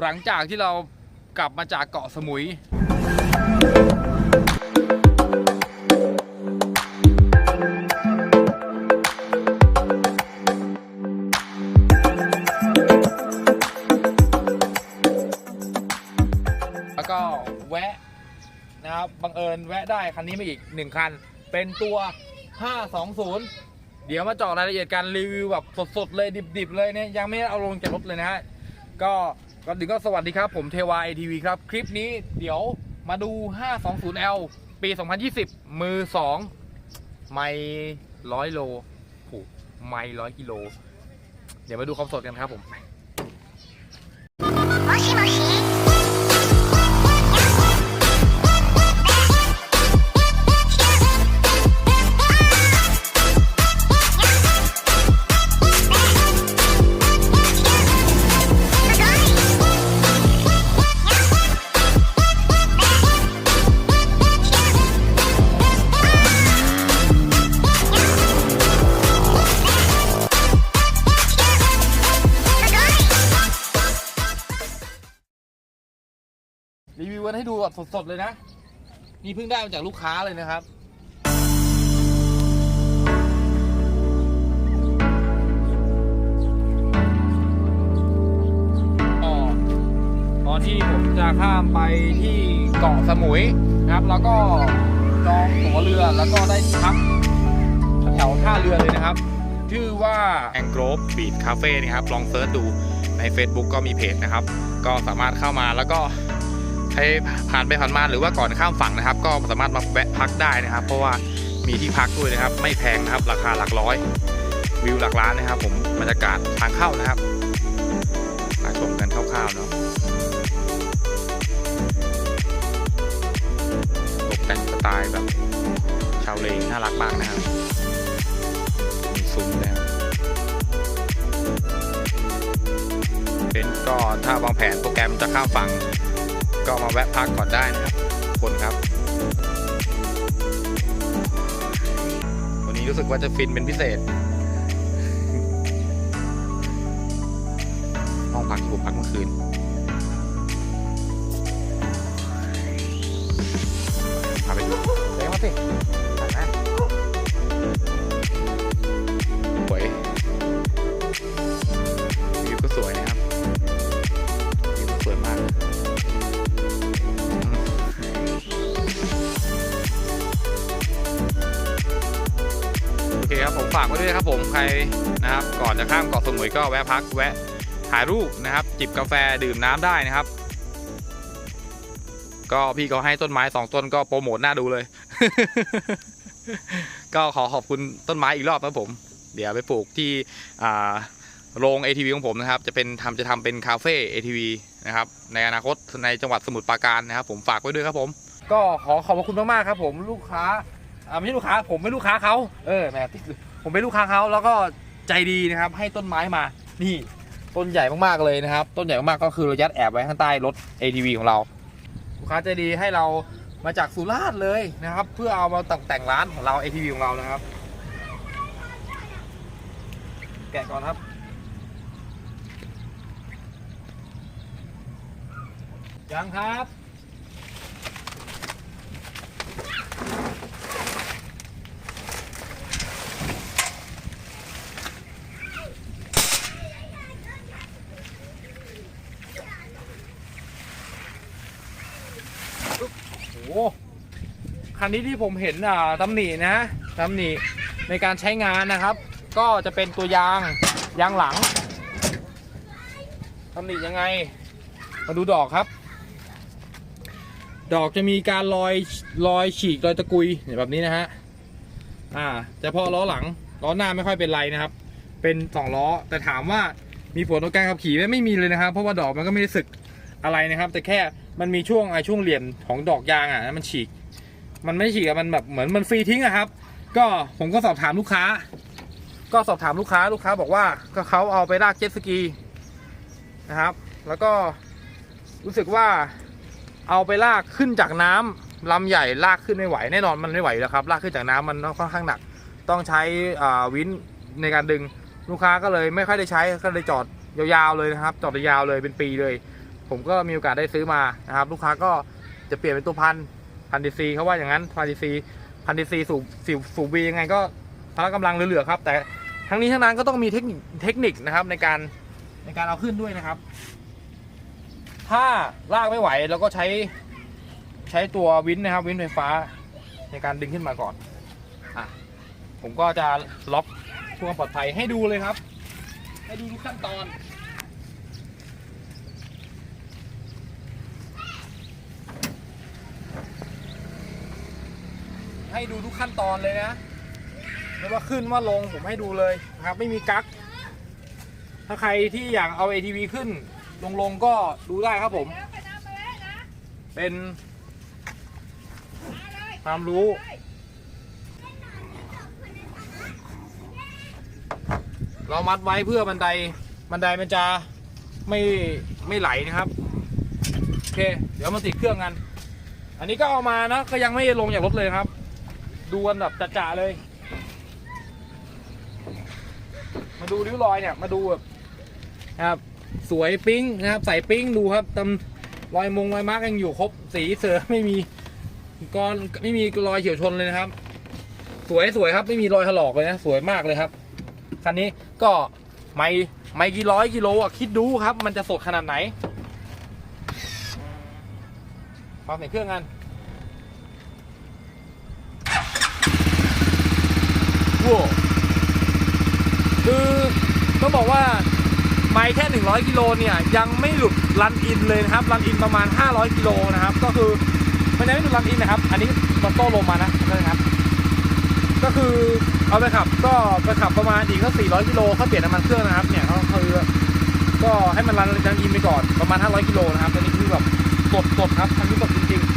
หลังจากที่เรากลับมาจากเกาะสมุย แล้วก็แวะนะครับบังเอิญแวะได้คันนี้มาอีกหนึ่งคัน เป็นตัว 520 เดี๋ยวมาเจาะรายละเอียดการรีวิวแบบสดๆเลยดิบๆเลยเนี่ยยังไม่ได้เอาลงจากรถเลยนะฮะ ก็ก่อนอื่นก็สวัสดีครับ ผมเทวา ATV ครับ คลิปนี้เดี๋ยวมาดู 520L ปี 2020 มือ 2 ไม่ร้อยโลโหไม่ร้อยกิโล เดี๋ยวมาดูความสดกันครับผม もしもし รีวิวกันให้ดูแบบสดๆเลยนะ นี่เพิ่งได้มาจากลูกค้าเลยนะครับอ๋อตอนที่ผมจะข้ามไปที่เกาะสมุยนะครับ แล้วก็จองตั๋วเรือแล้วก็ได้พักแถวท่าเรือเลยนะครับ ชื่อว่า a n g r o v e Beach Cafe นะครับ ลองเซิร์ชดูใน Facebook ก็มีเพจนะครับ ก็สามารถเข้ามาแล้วก็ ใครผ่านไปผ่านมาหรือว่าก่อนข้ามฝั่งนะครับ ก็สามารถมาแวะพักได้นะครับ เพราะว่ามีที่พักด้วยนะครับ ไม่แพงนะครับ ราคาหลักร้อย วิวหลักล้านนะครับ ผมบรรยากาศทางเข้านะครับมาชมกันคร่าวๆเนาะตกแต่งสไตล์แบบชาวเลน่ารักมากนะครับมีซุ้มนะครับเป็นก็ถ้าวางแผนโปรแกรมจะข้ามฝั่ง ก็มาแวะพักก่อนได้นะครับคนครับ วันนี้รู้สึกว่าจะฟินเป็นพิเศษ ห้องพักที่ผมพักเมื่อคืนพาไปดูเดี๋ยมาสิถ่ายนะส นะครับผมใครนะครับก่อนจะข้ามเกาะสมุยก็แวะพักแวะถ่ายรูปนะครับ จิบกาแฟดื่มน้ำได้นะครับ ก็พี่เขาให้ต้นไม้สองต้นก็โปรโมทหน้าดูเลย ก็ขอขอบคุณต้นไม้อีกรอบนะครับผม เดี๋ยวไปปลูกที่โรง ATV ของผมนะครับ จะเป็นทำจะทำเป็นคาเฟ่ ATV นะครับ ในอนาคตในจังหวัดสมุทรปราการนะครับ ผมฝากไว้ด้วยครับผม ก็ขอขอบคุณมากๆครับ ผมลูกค้าไม่ใช่ลูกค้าผมเป็นลูกค้าเขาเออแหมติด ผมเป็นลูกค้าเขาแล้วก็ใจดีนะครับ ให้ต้นไม้มา นี่ต้นใหญ่มากๆเลยนะครับ ต้นใหญ่มากๆก็คือเรายัดแอบไว้ข้างใต้รถ ATV ของเรา ลูกค้าใจดีให้เรามาจากสุราษฎร์เลยนะครับ เพื่อเอามาตกแต่งร้านของเรา ATV ของเรานะครับ แกะก่อนครับ ยังครับ โอ้โห คันนี้ที่ผมเห็นอ่าตำหนินะตำหนิในการใช้งานนะครับ ก็จะเป็นตัวยางยางหลังตำหนิยังไง มาดูดอกครับ ดอกจะมีการรอยรอยฉีกรอยตะกุยแบบนี้นะฮะอ่าแต่พอล้อหลังล้อหน้าไม่ค่อยเป็นไรนะครับ เป็นสองล้อแต่ถามว่ามีผลต่อการขับขี่ไหมไม่มีเลยนะครับ เพราะว่าดอกมันก็ไม่ได้สึกอะไรนะครับ แต่แค่มันมีช่วงไอช่วงเหลี่ยมของดอกยางอะมันฉีก มันไม่ฉีกอะมันแบบเหมือนมันฟรีทิ้งอะครับ ก็ผมก็สอบถามลูกค้า ก็สอบถามลูกค้าลูกค้าบอกว่าก็เขาเอาไปลากเจ็ตสกีนะครับ แล้วก็รู้สึกว่าเอาไปลากขึ้นจากน้ำลำใหญ่ลากขึ้นไม่ไหวแน่นอนมันไม่ไหวแล้วครับลากขึ้นจากน้ำมันค่อนข้างหนัก ต้องใช้วินในการดึงลูกค้าก็เลยไม่ค่อยได้ใช้ก็เลยจอดยาวๆเลยนะครับ จอดยาวเลยเป็นปีเลย ผมก็มีโอกาสได้ซื้อมานะครับ ลูกค้าก็จะเปลี่ยนเป็นตัวพัน พันดีซีเขาว่าอย่างนั้นพันดีซีพันดีซีสูบสูบสูบบียังไงก็พละกำลังเหลือๆครับ แต่ทั้งนี้ทั้งนั้นก็ต้องมีเทคนิคเทคนิคนะครับในการในการเอาขึ้นด้วยนะครับ ถ้าลากไม่ไหวเราก็ใช้ใช้ตัววินนะครับวินไฟฟ้าในการดึงขึ้นมาก่อนอะผมก็จะล็อกเพื่อความปลอดภัยให้ดูเลยครับ ให้ดูทุกขั้นตอน ให้ดูทุกขั้นตอนเลยนะไม่ว่าขึ้นว่าลงผมให้ดูเลยนะครับ ไม่มีกั๊กถ้าใครที่อยากเอา ATV ขึ้น ลงลงก็ดูได้ครับผม เป็นความรู้เรามัดไว้เพื่อบันไดบันไดมันจะไม่ไม่ไหลนะครับ โอเค เดี๋ยวมาติดเครื่องกัน อันนี้ก็เอามานะก็ยังไม่ลงจากรถเลยครับ ดูกันแบบจะๆเลย มาดูริ้วรอยเนี่ย มาดูแบบครับ สวยปิ้งนะครับ ใส่ปิ้งดูครับตำรอยมงรอยมาร์กยังอยู่ครบ สีเสือไม่มีกรไม่มีรอยเฉียวชนเลยนะครับ สวยสวยครับ ไม่มีรอยถลอกเลยนะ สวยมากเลยครับ คันนี้ก็ไม่ไม่กี่ร้อยกิโลอะ คิดดูครับ มันจะสดขนาดไหนฟังเสียงเครื่องกัน ว้าว คือต้องบอกว่าไม่แค่ 100 กิโลเนี่ยยังไม่หลุดรันอินเลยนะครับรันอินประมาณ 500 กิโลนะครับ ก็คือมันยังไม่หลุดรันอินนะครับ อันนี้มันโต้ลงมานะนะครับ ก็คือเอาไปขับก็ไปขับประมาณอีกก็400 กิโลเขาเปลี่ยนน้ำมันเครื่องนะครับ เนี่ยเขาคือก็ให้มันรันรันอินไปก่อนประมาณ 500 กิโลนะครับอันนี้คือแบบสดสดครับอันนี้สดจริงๆ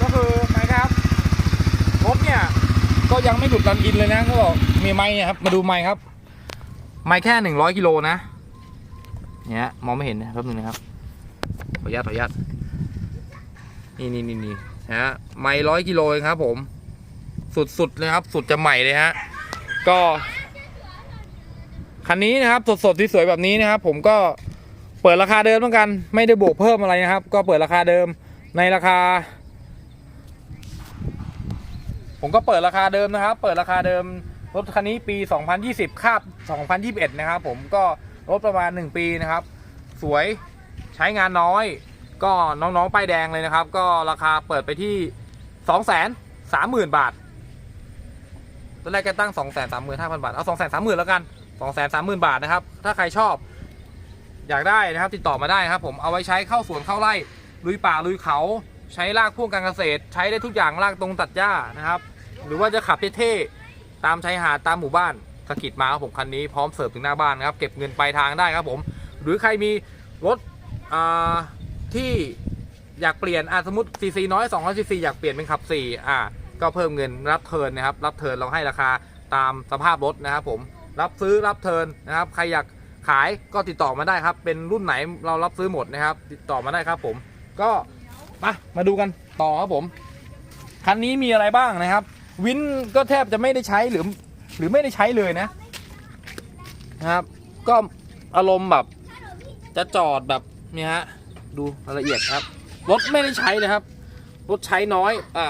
ก็คือไมค์ครับรถเนี่ย ก็ยังไม่หลุดรัน อินเลยนะก็บอกมีไม้ครับ มาดูไม้ครับ ไม้แค่หนึ่งร้อยกิโลนะเนี่ยมองไม่เห็นนะครับแป๊บนึงนะครับขออนุญาตขออนุญาตนี่นี่นี่นี่นะฮะไม้ร้อยกิโลเองครับ ผม สุดๆเลยครับ สุดจะใหม่เลยฮะก็คันนี้นะครับ สดๆที่สวยแบบนี้นะครับ ผมก็เปิดราคาเดิมเหมือนกัน ไม่ได้บวกเพิ่มอะไรนะครับ ก็เปิดราคาเดิมในราคา ผมก็เปิดราคาเดิมนะครับ เปิดราคาเดิมรถคันนี้ปี 2020คาบ2021 นะครับ ผมก็รถประมาณ 1 ปีนะครับ สวยใช้งานน้อย ก็น้องๆป้ายแดงเลยนะครับ ก็ราคาเปิดไปที่ 230,000 บาทตอนแรกแกตั้ง235,000 บาท เอา 230,000แล้วกัน 230,000 บาทนะครับ ถ้าใครชอบอยากได้นะครับ ติดต่อมาได้ครับ ผมเอาไว้ใช้เข้าสวนเข้าไร่ลุยป่าลุยเขา ใช้ลากพ่วงการเกษตร ใช้ได้ทุกอย่างลากตรงตัดหญ้านะครับ หรือว่าจะขับเท่ๆตามชายหาดตามหมู่บ้านสกิดมาครับผมคันนี้พร้อมเสิร์ฟถึงหน้าบ้านนะครับเก็บเงินปลายทางได้ครับผมหรือใครมีรถที่อยากเปลี่ยนอะสมมติซีซีน้อย200ซีซีอยากเปลี่ยนเป็นขับ4อะก็เพิ่มเงินรับเทิร์นนะครับรับเทิร์นเราให้ราคาตามสภาพรถนะครับผมรับซื้อรับเทิร์นนะครับใครอยากขายก็ติดต่อมาได้ครับ เป็นรุ่นไหนเรารับซื้อหมดนะครับ ติดต่อมาได้ครับผมก็มามาดูกันต่อครับผม คันนี้มีอะไรบ้างนะครับ วินก็แทบจะไม่ได้ใช้หรือ หรือไม่ได้ใช้เลยนะครับ ก็อารมณ์แบบ จะจอดแบบเนี่ยฮะดูรายละเอียดครับรถไม่ได้ใช้เลยครับรถใช้น้อยอ่า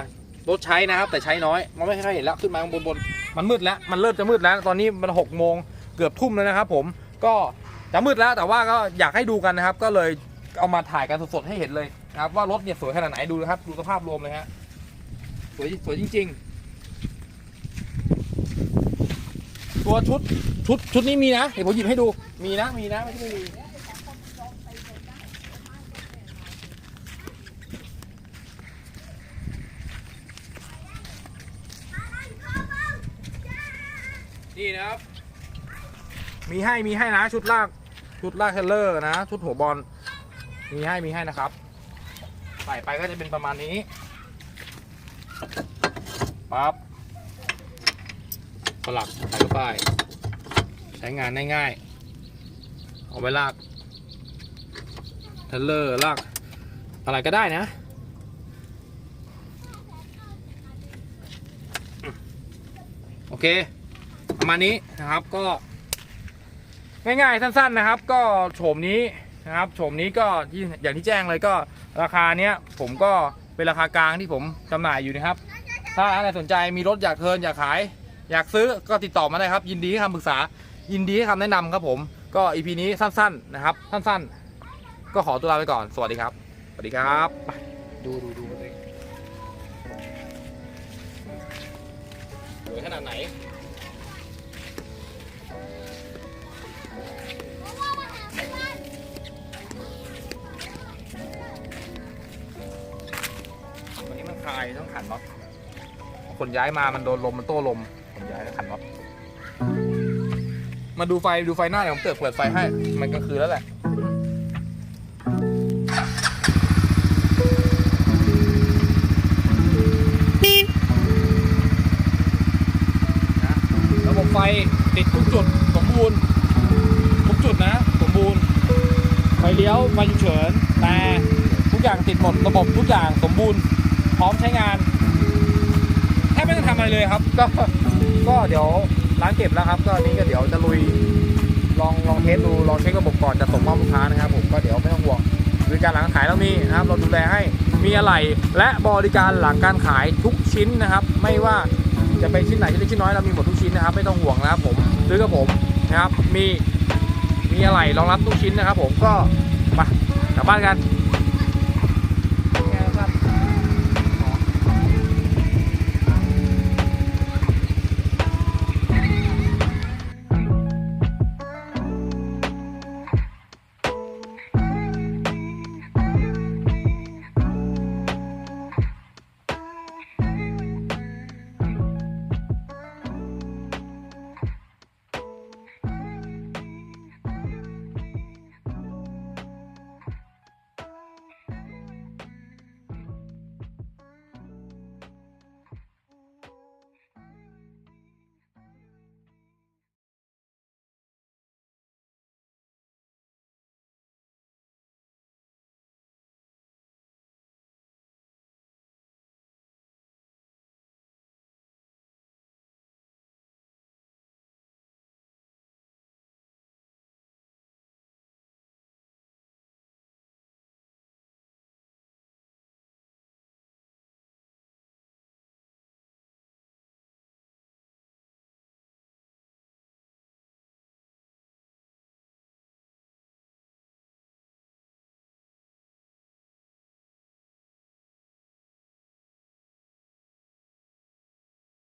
รถใช้นะครับ แต่ใช้น้อยมองไม่ค่อยเห็นแล้วขึ้นมาข้างบนบนมันมืดแล้วมันเริ่มจะมืดแล้ว ตอนนี้มันหกโมงเกือบทุ่มแล้วนะครับ ผมก็จะมืดแล้วแต่ว่าก็อยากให้ดูกันนะครับ ก็เลยเอามาถ่ายกันสดๆให้เห็นเลยนะครับว่ารถเนี่ยสวยขนาดไหนดูนะครับ ดูสภาพรวมเลยฮะสวยสวยจริง ๆ ตัวชุดชุดชุดนี้มีนะเดี๋ยวผมหยิบให้ดูมีนะมีนะไม่ใช่ไม่มีนี่นะครับ มีให้มีให้นะชุดลากชุดลากเทเลอร์นะ ชุดหัวบอลมีให้มีให้นะครับ ใส่ไปก็จะเป็นประมาณนี้ปั๊บ สลักใส่เข้าไป ใช้งานง่ายๆ เอาไว้ลากเทเลอร์ลากอะไรก็ได้นะโอเคประมาณนี้นะครับก็ง่ายๆ สั้นๆนะครับ ก็โฉมนี้นะครับโฉมนี้ก็ที่อย่างที่แจ้งเลยก็ราคาเนี้ยผมก็เป็นราคากลางที่ผมจำหน่ายอยู่นะครับ ถ้าอะไรสนใจมีรถอยากเทินอยากขาย อยากซื้อก็ติดต่อมาได้ครับ ยินดีให้คำปรึกษา ยินดีให้คำแนะนำครับผม ก็อีพีนี้สั้นๆนะครับ สั้นๆ ก็ขอตัวลาไปก่อน สวัสดีครับ สวัสดีครับไปดูดูดูกันเลยสวยขนาดไหนวันนี้มันคลายต้องขันน็อตคนย้ายมามันโดนลมมันโต้ลม ย้ายแล้วขันน็อตมาดูไฟดูไฟหน้าเดี๋ยวผมเปิดเปิดไฟให้ มันกลางคืนแล้วแหละนะระบบไฟติดทุกจุดสมบูรณ์ ทุกจุดนะ สมบูรณ์ ไฟเลี้ยวไฟฉุกเฉินแต่ทุกอย่างติดหมดระบบทุกอย่างสมบูรณ์ พร้อมใช้งานแทบไม่ต้องทำอะไรเลยครับก็ ก็เดี๋ยวร้านเก็บแล้วครับ ก็นี้ก็เดี๋ยวจะลุยลองลองเทสดูลองเช็คระบบก่อนจะส่งมอบลูกค้านะครับ ผมก็เดี๋ยวไม่ต้องห่วงบริการหลังขายเรามีนะครับ เราดูแลให้มีอะไรและบริการหลังการขายทุกชิ้นนะครับ ไม่ว่าจะเป็นชิ้นไหนชิ้นเล็กชิ้นน้อยเรามีหมดทุกชิ้นนะครับ ไม่ต้องห่วงนะครับผมซื้อกับผมนะครับมีมีอะไรรองรับทุกชิ้นนะครับ ผมก็ไปกลับบ้านกัน